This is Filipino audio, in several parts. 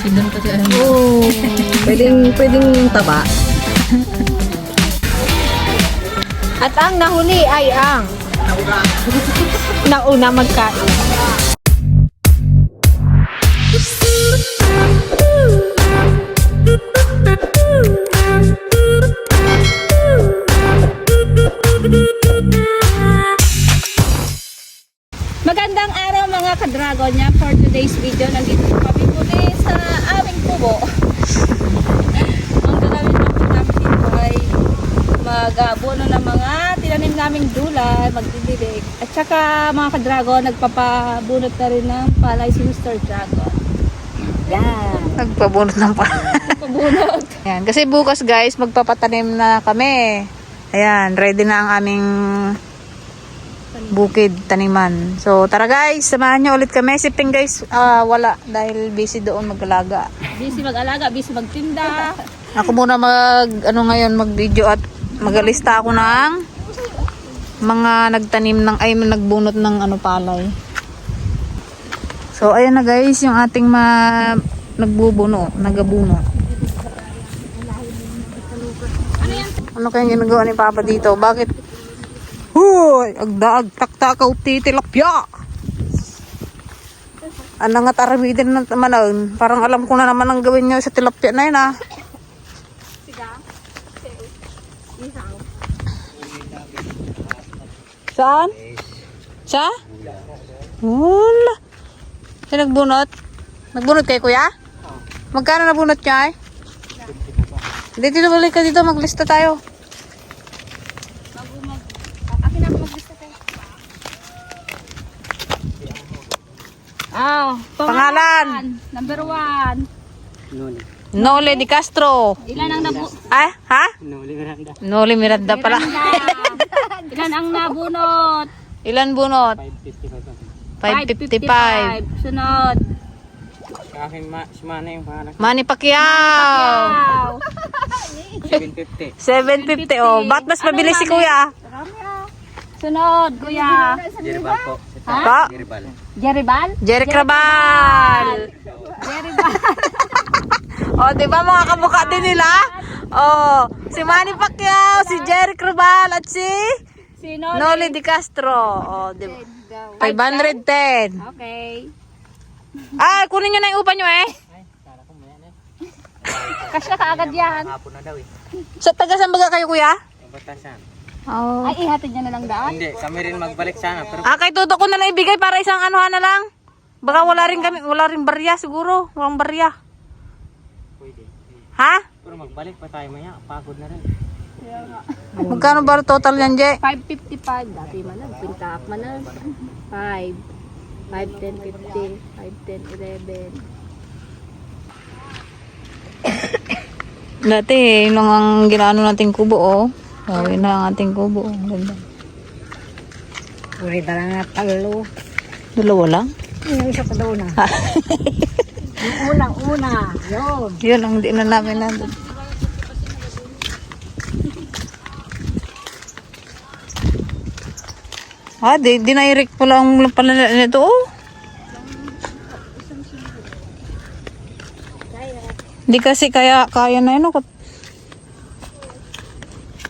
Pindon kasi ano. Oo. pwedeng, pwedeng taba. At ang nahuli ay ang nauna magkain. Magandang araw mga ka-dragon niya. For today's video, nandito kami muli sa aming kubo. Ang gagawin lang po namin dito ay mag-abono ng mga tinanim naming dulay, magdidilig. At saka mga ka-dragon, nagpapabunot na rin ng palay si Mr. Dragon. Yan. Nagpabunot ng pa. Pabunot. Ayan. Kasi bukas guys, magpapatanim na kami. Ayan, ready na ang aming bukid, taniman. So, tara guys, samahan nyo ulit kami. Si Ping guys, ah, wala dahil busy doon mag-alaga. Busy mag-alaga, busy magtinda. Ako muna mag, ano ngayon, mag-video at magalista ako ng mga nagtanim ng, ay nagbunot ng ano palay. So, ayan na guys, yung ating ma, nagbubuno, nagabuno. Ano kayang ginagawa ni Papa dito? Bakit? Huy! Agdaag, taktakaw, titilapya! Ano nga taramidin na naman nun? Parang alam ko na naman ang gawin nyo sa tilapia na yun ah. Saan? Sa? Wala. Ay, nagbunot? Nagbunot kay kuya? Magkano nabunot niya ay? Dito na balik ka dito, maglista tayo. Akin ako mag-lista tayo. Ah, Pangalan? Number one. Nole Di Castro. Ilan ang nabu... Ay, ha? Nole Miranda. pala. Ilan ang nabunot? Ilan bunot? 555. Sunod. Aking ma, si Mana yung pangalan. Manny Pacquiao. Wow. 750. 750. Oh, ba't mas mabilis si kuya? Sunod, kuya. Jeribal po. Pa? Jeribal. Jeribal? Jerry Crabal. Jeribal. oh, di ba mga kamukha din nila? Oh, si Manny Pacquiao, si Jerry Crabal at si Sino? Noli Di Castro. Oh, di ba? 510. Okay. Ah, kunin nyo na yung upa nyo eh. Kasya ka agad yan. Hapon na daw eh. Sa taga saan baga kayo kuya? Batasan. Oh. Ay, ihatid niya na lang daan. Hindi, kami rin magbalik sana. Pero Ah, kay Toto ko na lang ibigay para isang anuhan na lang. Baka wala rin kami, wala rin barya siguro. Walang barya. pwede. Ha? Pero magbalik pa tayo maya. Pagod na rin. Magkano ba total yan, Je? 555. Dati man lang. Pintaak man lang. 5. 5, 10, 50. 5, 10, 11. Dati, yun lang ang ginano nating kubo, oh. Oh, yun na ang ating kubo. Ang ganda. Uri ba lang na talo? Dalawa lang? Yung isa pa daw na. Yung una. Yun. Yun ang di na namin nandun. Ah, di, dinairik pala ang pala nito, oh. Di kasi kaya, kaya na yun, oh.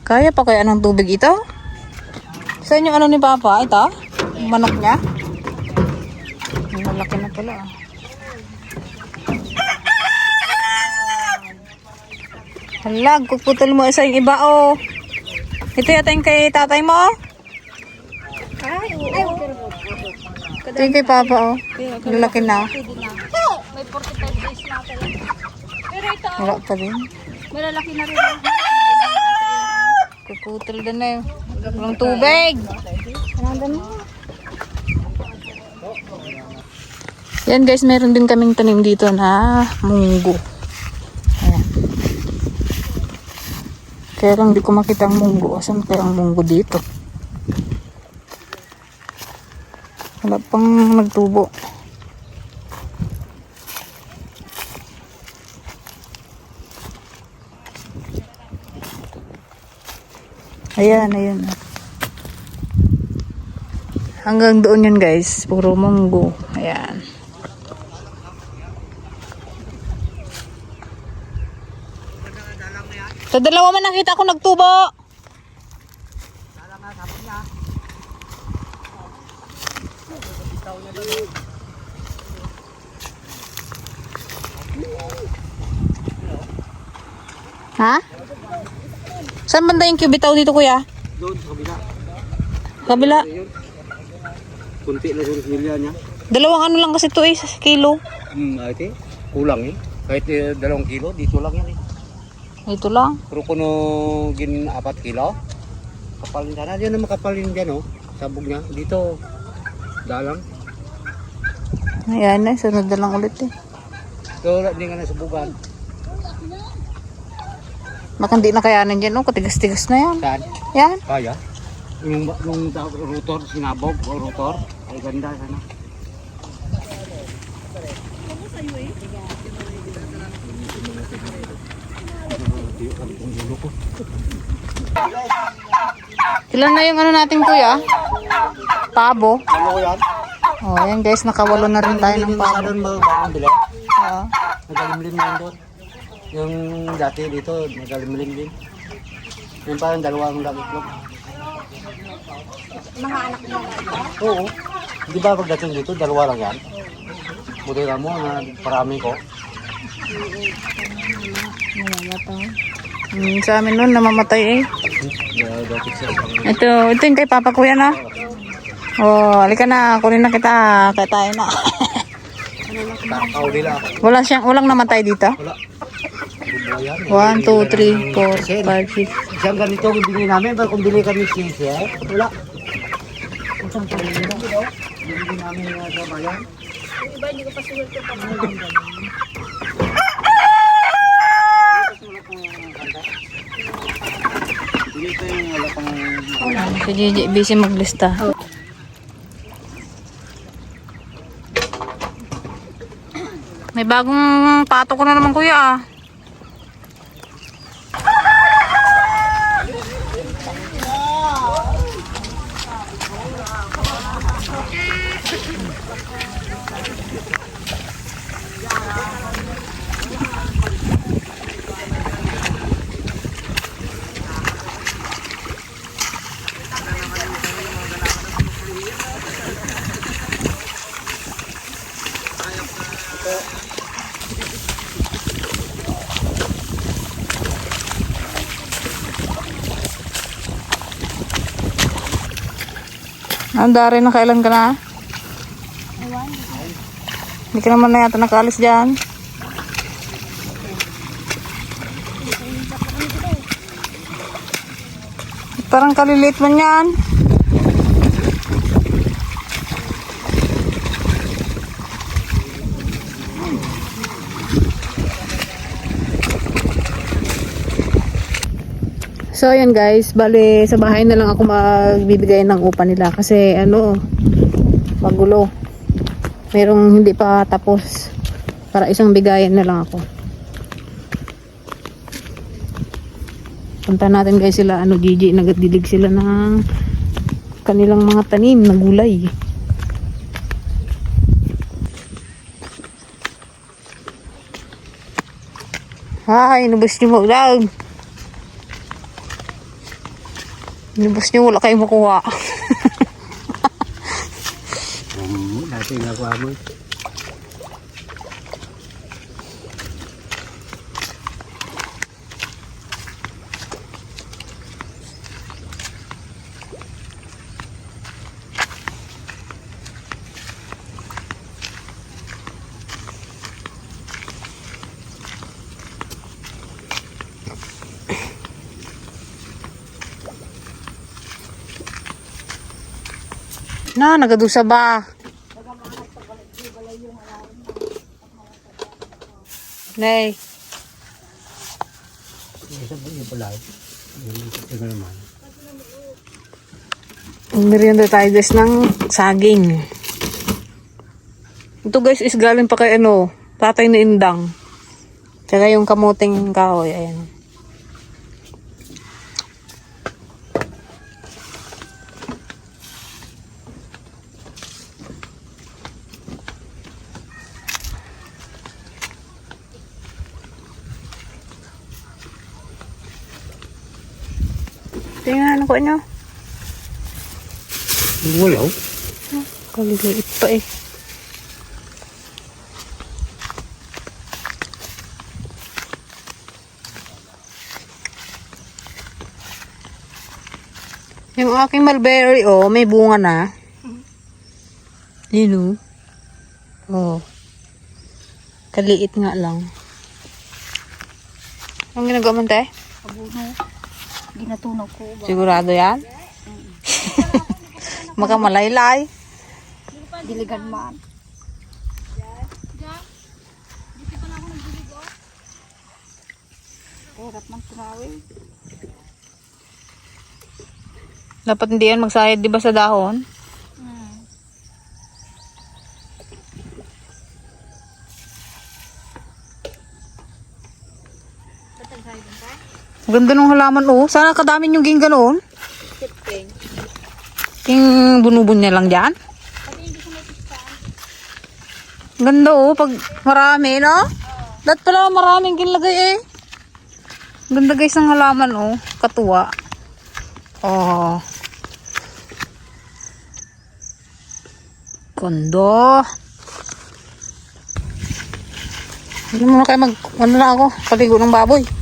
Kaya pa kaya ng tubig ito? Sa inyo ano ni Papa? Ito? Manok niya? Malaki na pala, ah. Halag, puputol mo isa yung iba, oh. Ito yata yung kay tatay mo, oh. Ito yung kay Papa, oh. Lalaki na. May 45 days na tayo. Pero ito, Wala pa din. malalaki na rin. Puputol din na yun. Walang tubig. Yan guys, meron din kaming tanim dito na munggo. Ayan. Kaya lang di ko makita ang munggo. Asan kaya ang munggo dito? wala pang nagtubo. Ayan ayan. Hanggang doon yun guys. Puro munggo. Ayan. Sa dalawa man nakita ko nagtubo. Ha? Saan banda yung cubitaw dito kuya? Doon sa kabila. Kabila. Kunti na yung silya niya. Dalawang ano lang kasi to eh, kilo. Hmm, ate. Kulang eh. Kahit eh, dalawang kilo, dito lang yan eh. Ito lang. Pero kuno gin apat kilo, kapalin sana. Yan naman kapalin dyan oh. Sabog niya. Dito, dalang. Ayan na, sunod na lang ulit eh. Wala din nga nasubugan. Baka hindi na kayanan dyan, oh. Katigas-tigas na yan. Saan? Yan. Kaya. Yung, yung rotor, sinabog o rotor. Ay ganda sana. Ilan na yung ano natin kuya? Pabo. Ano yan? Oh, ayan guys, nakawalo na rin tayo ng pabo. Doon bagong bili. Oo. Nagalimlim na yun doon. Yung dati dito, nagalimlim din. Yung parang dalawang lagitlog. Mga anak mo Oo. Di ba pagdating dito, dalawa lang yan? Buti na mo na parami ko. Hmm, sa amin noon, namamatay eh. Siya. Ito, ito yung kay Papa Kuya na. Oh, halika na, kunin na kita. Kaya tayo na. Wala siyang, walang namatay dito. Wala. Bubuhay yan. 1, 2, 3, 4, 5, 6. Isang ganito ang bili namin, pero kung bili kami sisi, eh, wala. Isang. Bili namin sa bayan. Hindi pa yung wala pang Si Gigi, busy maglista. May bagong pato ko na naman kuya ah. Ang dari na kailan ka na? Hindi ka naman na yata nakaalis dyan. Parang kalilit man yan. So ayun guys, bale sa bahay na lang ako magbibigay ng upa nila kasi ano, magulo. Merong hindi pa tapos para isang bigayan na lang ako. Punta natin guys sila ano Gigi, nagdidig sila ng kanilang mga tanim na gulay. Hay, nubos niyo mo daw. Nubos niyo, wala kayong makuha. um, dati nagawa mo. Na, nagadusa ba? Nay, merienda tayo guys ng saging. Ito guys is galing pa kay ano, tatay ni Indang. Tsaka yung kamuting kahoy, ayan. Ko nyo. Wala. Kaliliit pa eh. Yung aking mulberry, oh, may bunga na. Yun, oh. Oh. Kaliit nga lang. Ang ginagawa mo, te? Abuno. Ginatunaw ko ba? Sigurado yan? Makamalaylay. Diligan man. Hirap man tunawin. Dapat hindi yan magsayad, di ba, sa dahon? Ganda ng halaman, oh. Sana kadami yung ging ganoon. Yung bunubon niya lang dyan. Ganda, oh. Pag marami, no? Dapat pala maraming ginlagay, eh. Ganda, guys, ng halaman, oh. Katuwa. Oh. Kondo. Hindi mo na kayo mag... Ano na ako? Paligo ng baboy.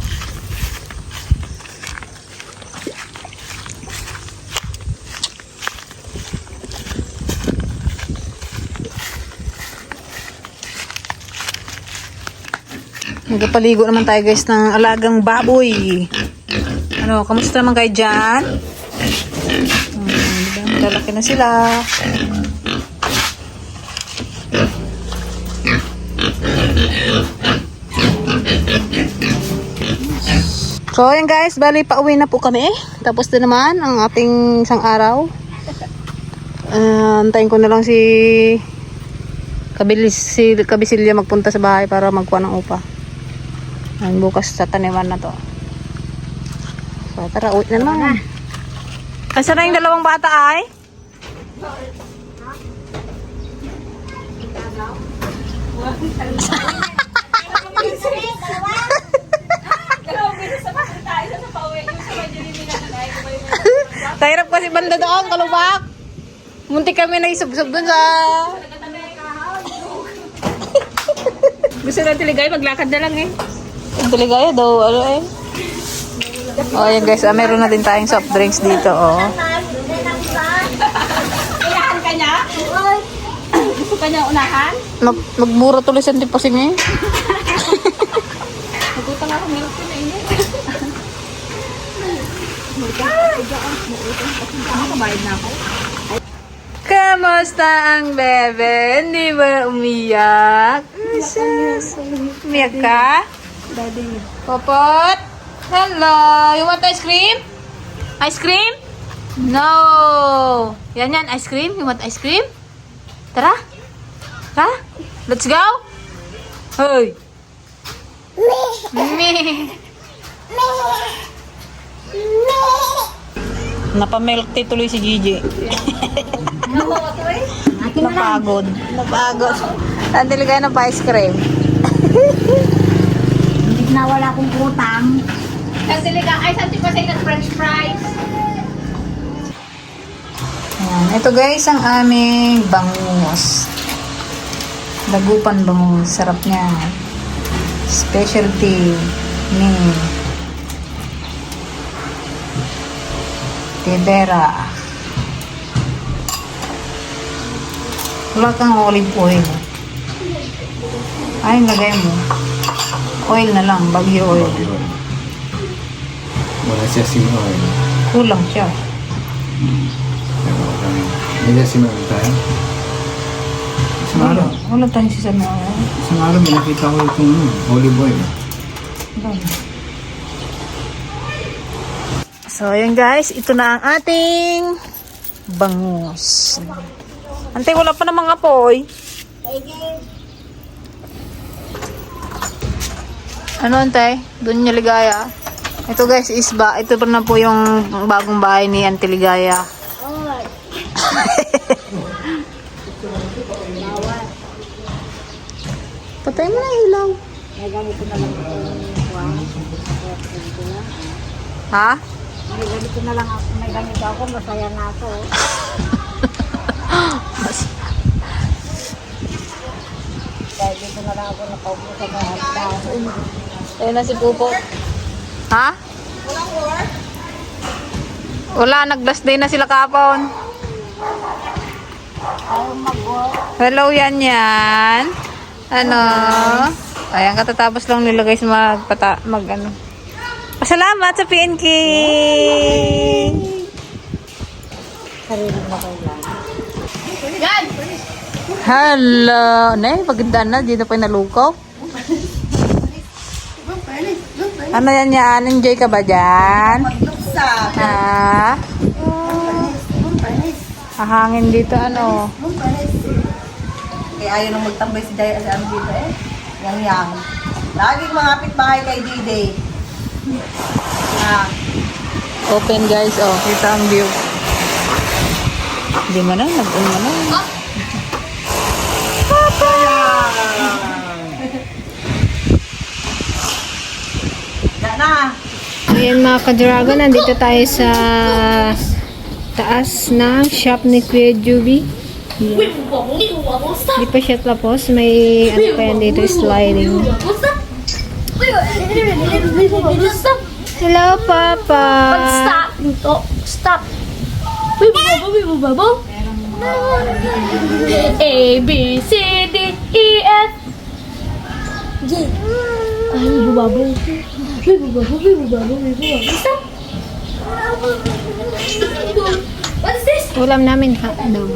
Nagpaligo naman tayo guys ng alagang baboy. Ano, kamusta naman kayo dyan? Hmm? Malalaki na sila. So, ayan guys, bali pauwi na po kami. Tapos din naman ang ating isang araw. Uh, antayin ko na lang si Kabilis, si Kabisilya magpunta sa bahay para magkuha ng upa. Ayan, bukas sa taniman na to. So, tara, uwi na naman. Asa na yung dalawang bata ay? Tahirap kasi banda doon, kalubak. Munti kami na isubsob doon sa... Gusto na tiligay, maglakad na lang eh. Ang taligaya daw, ano eh. Oh, yan guys, ah, meron na din tayong soft drinks dito, oh. Unahan ka niya? Gusto ka niya unahan? Mag magmura tuloy sa tipasing eh. Nagutang ako, meron ko na ini. Nakabayad na ako. Kamusta ang bebe? Hindi ba umiyak? Umiyak ka? Daddy. Popot? Hello! You want ice cream? Ice cream? No! Yan yan, ice cream? You want ice cream? Tara? Tara? Let's go? Hoy! Me! Napamilk tea tuloy si Gigi. Napagod. Napagod. Tandil kayo ng pa ice cream. Na wala akong utang. Kasi liga, ay santi pa sa ng french fries. Ayan. Ito guys, ang aming bangus. Dagupan bangus. Sarap niya. Specialty ni Tibera. Wala kang olive oil. Ay, lagay mo. Oil na lang, bagyo oil. Wala siya sim oil. Kulang siya. Pero okay. Sim oil tayo. Isang Wala, araw. wala tayong sisama oil. Isang araw may nakita ko itong ano, olive oil. So, ayan guys. Ito na ang ating bangus. Ante, wala pa namang apoy. Ano, ante? Doon niya ligaya. Ito guys, is ba? Ito pa na po yung bagong bahay ni Auntie Ligaya. Patay mo na ilaw. Ha? May ganito na lang ako. May ganito ako. Masaya na ako. Dahil dito na lang ako nakaupo sa bahay. Ayun na si Pupo. Ha? Wala, nag-last day na sila kapon. ayaw mag-work. Hello, yan yan. Ano? Ayan, katatapos lang nila guys magpata, mag ano. Pasalamat sa PNK! Sarili na kailangan. Hello! Nay, pagandaan na. Dito pa yung nalukaw. Ano yan yan? Enjoy ka ba dyan? Ha? Hahangin dito ano? Kaya ayaw nang magtambay si Jaya sa amin dito eh. Yang yang. Laging mangapit bahay kay Dide. Ah, Open guys, oh. Kita ang view. Hindi mo na, nag-on mo na. yan na. Ayan mga ka-dragon, nandito tayo sa taas ng shop ni Kuya Juby. Hindi pa siya tapos. May ano pa yan dito, sliding. Hello, Papa! Stop! Dito. Stop! Bubabo, wait, bubabo. A, B, C, D, E, F, G. Ay, bubabo. Bubabo, wait, bubabo, wait, bubabo. Stop! What is this? Ulam namin hotdog.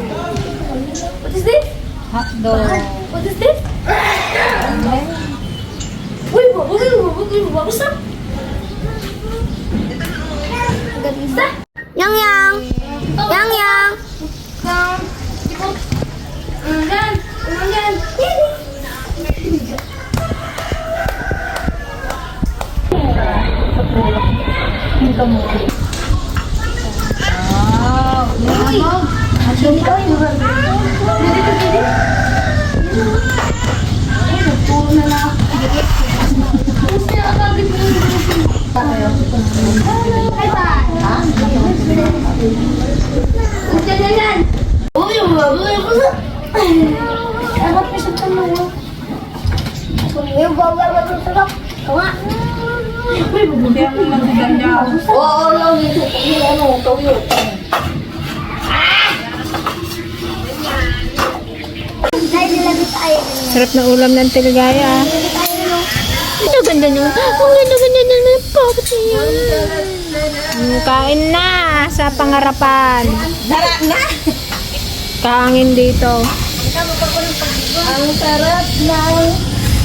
What is this? Hotdog. What is this? Wait, bubabo, wait, bubabo, wait, bubabo. Stop! Stop! Yang yang, yang yang. Ulan! Ulan! Tá muito. Oo, lang ito. Yung ano, tayo. Sarap na ulam ng teligaya. Ang ganda nyo. Ang ganda ganda nyo ng pocket niyo. Mm, Kain na sa pangarapan. Tara na. Kaangin dito. Ang sarap ng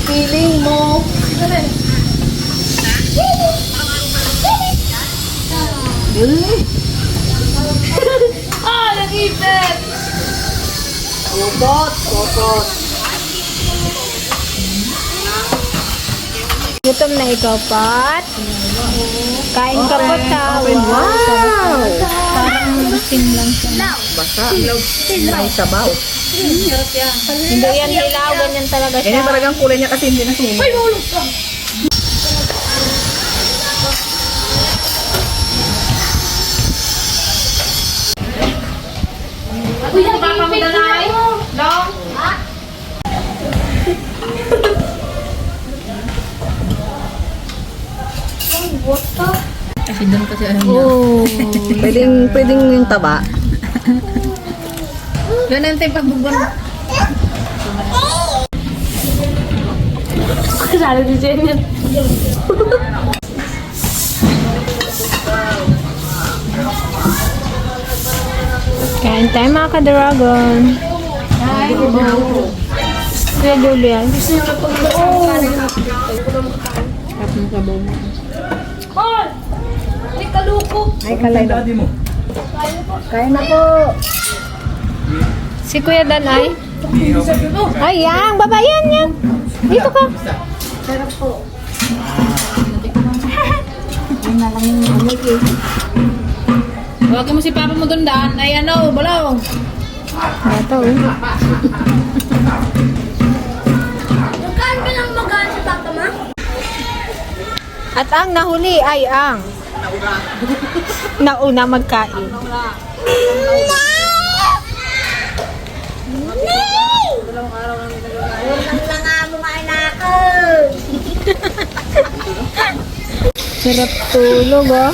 feeling mo. Ah, nag-ipit! Ubot, ubot. Gutom na ikaw, Pat. Kain ka po, tao. Wow! Parang asin lang siya. May sabaw. Hindi yan dilaw, ganyan talaga siya. Ganyan talagang kulay niya kasi hindi na sumo. Uy, nag-ipit na Long? Oh. Pwedeng, pwedeng yung taba. Ganun tayo pagbubun. Kasalo si Jenny. Kain tayo mga ka-dragon. Kuya Julian. Hoy! Kaluko. Ay, kalay na. Kain na po. Si Kuya Dan ay? Ay, yang! Baba yan, yan! Dito ka. Yun na lang yung ano eh. Huwag mo si Papa mo doon daan. Ay ano, balaw. Ito, oh. Magkaan ka lang magaan si Papa Ma? At ang nahuli ay ang Nauna magkain. Sarap tulog, oh.